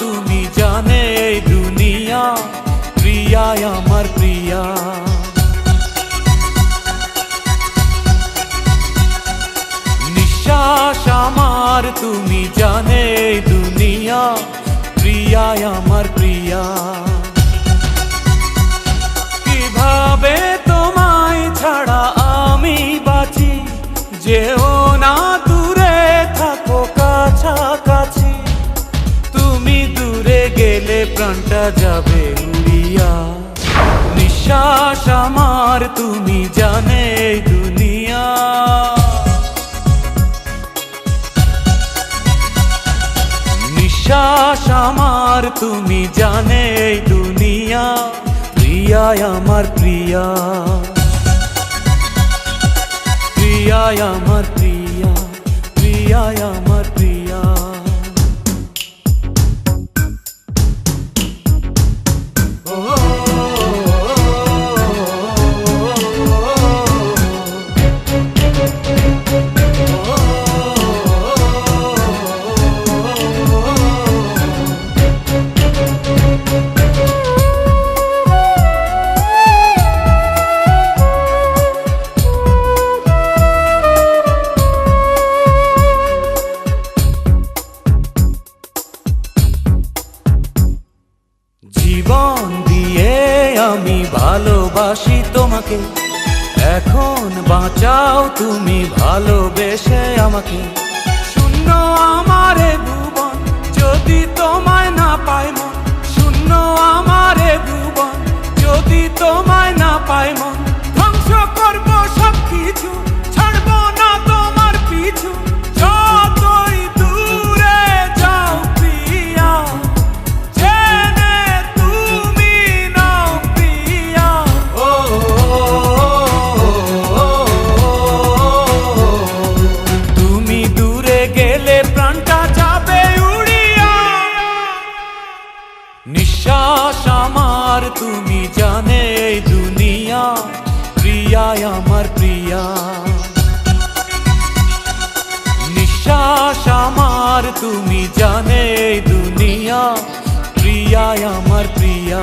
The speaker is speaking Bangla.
তুমি জানে এই দুনিয়া প্রিয়া আমার প্রিয়া। নিঃশ্বাস আমার, তুমি জানে দুনিয়া প্রিয়া আমার প্রিয়া। প্রাণটা যাবে উড়িয়া। নিঃশ্বাস আমার, তুমি জানে দুনিয়া। নিঃশ্বাস আমার, তুমি জানে দুনিয়া। প্রিয়ায় আমার প্রিয়া। প্রিয়ায় আমার প্রিয়া। প্রিয়ায় আমার আমি ভালোবাসি তোমাকে। এখন বাঁচাও তুমি ভালোবেসে আমাকে। শূন্য আমারে ভুবন যদি তুমি জানে এই দুনিয়া প্রিয়ায় আমার প্রিয়া। নিঃশ্বাস আমার, তুমি জানে এই দুনিয়া প্রিয়ায় আমার প্রিয়া।